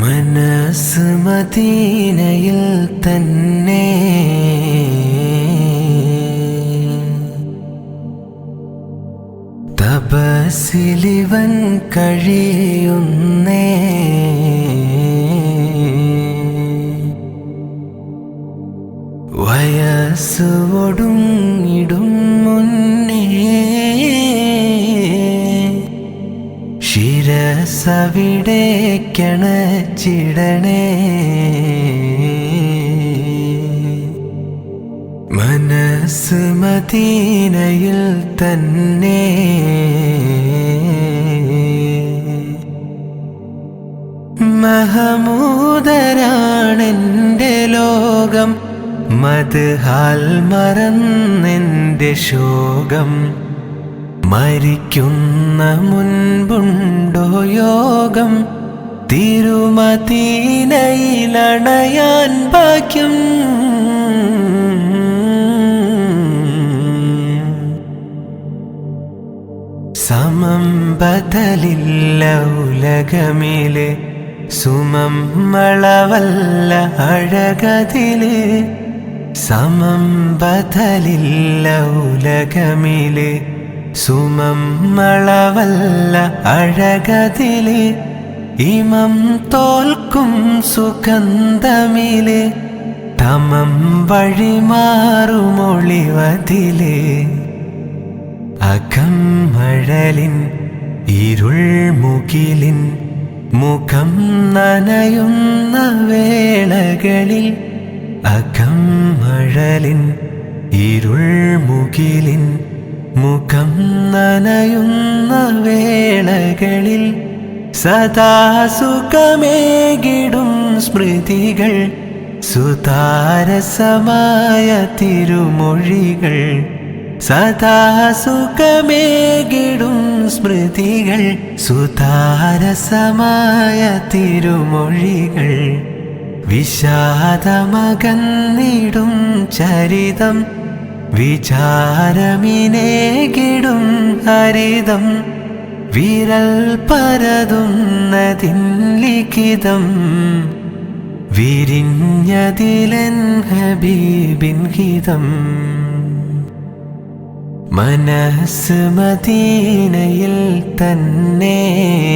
മനസ്സ് മദീനയിൽ തന്നെ. തപസിലിവൻ കഴിയുന്നേ. വയസ്സോടും ഇടും മുന്നേ. ശിരസവിടേക്കണച്ചിടണേ മനസ്സ് മദീനയിൽ തന്നെ. മഹമൂദരാണെന്റെ ലോകം മദ്ഹാൽ മറന്നെന്റെ ശോകം. മരിക്കുന്ന മുൻപുണ്ടോ യോഗം തിരുമതീനയിലണയാൻ ഭാഗ്യം. സമം ബദലില്ല ഉലകമിലെ സുമം മളവല്ല അഴകതിലെ. സമം ബദലില്ല ഉലകമിൽ സുമം അഴകതിലെ അഴകതിൽ ഇമം തോൽക്കും സുഗന്ധമിലെ തമം വഴിമാറുമൊളിവതിലെ. അകം മഴലിൻ ഇരുൾ മുകിലിൻ മുഖം നനയുന്ന വേളകളിൽ അകം മഴലിൻ ഇരുൾ മുകിലിൻ മുഖം നനയുന്ന വേളകളിൽ സദാ സുഖമേകിടും സ്മൃതികൾ സുതാരസമായ തിരുമൊഴികൾ. സദാ സുഖമേകിടും സ്മൃതികൾ സുതാരസമായ തിരുമൊഴികൾ. വിഷാദമകന്നിടും ചരിതം വിചാരമിനേകിടും ഹരിതം. വിരൽ പരതുന്നതിൻ ലിഖിതം. വിരിഞ്ഞതിലൻ ഹബീബിൻ ഹിതം. മനസ്സ് മദീനയിൽ തന്നെ